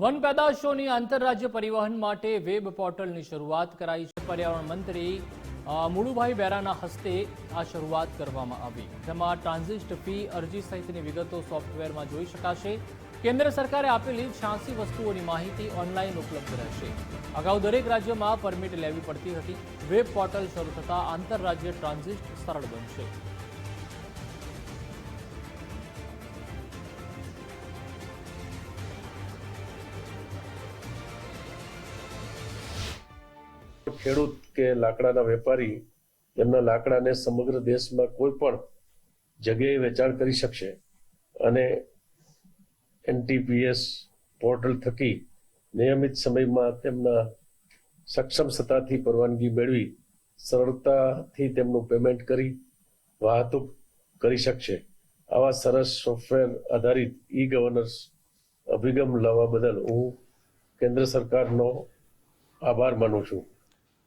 One પેદાશોની આંતરરાજ્ય પરિવહન માટે વેબ પોર્ટલની શરૂઆત કરાઈ છે. પર્યાવરણ મંત્રી મુળુભાઈ બેરાના હસ્તે આ શરૂઆત કરવામાં આવી. જેમાં ટ્રાન્ઝિસ્ટ ફી અરજી સહિતની વિગતો સોફ્ટવેરમાં જોઈ શકાશે. કેન્દ્ર સરકારે આપેલી છ્યાસી વસ્તુઓની માહિતી ઓનલાઈન ઉપલબ્ધ રહેશે. અગાઉ દરેક રાજ્યમાં પરમિટ લેવી પડતી હતી. વેબ પોર્ટલ શરૂ થતાં આંતરરાજ્ય ટ્રાન્ઝિસ્ટ સરળ બનશે. ખેડૂત કે લાકડાના વેપારી તેમના લાકડાને સમગ્ર દેશમાં કોઈ પણ જગ્યાએ વેચાણ કરી શકશે અને એનટીપીએસ પોર્ટલ થકી નિયમિત સમયમાં તેમના સક્ષમ સત્તાથી પરવાનગી મેળવી સરળતાથી તેમનું પેમેન્ટ કરી વાહતુક કરી શકશે. આવા સરસ સોફ્ટવેર આધારિત ઈ ગવર્નન્સ અભિગમ લાવવા બદલ હું કેન્દ્ર સરકારનો આભાર માનું છું.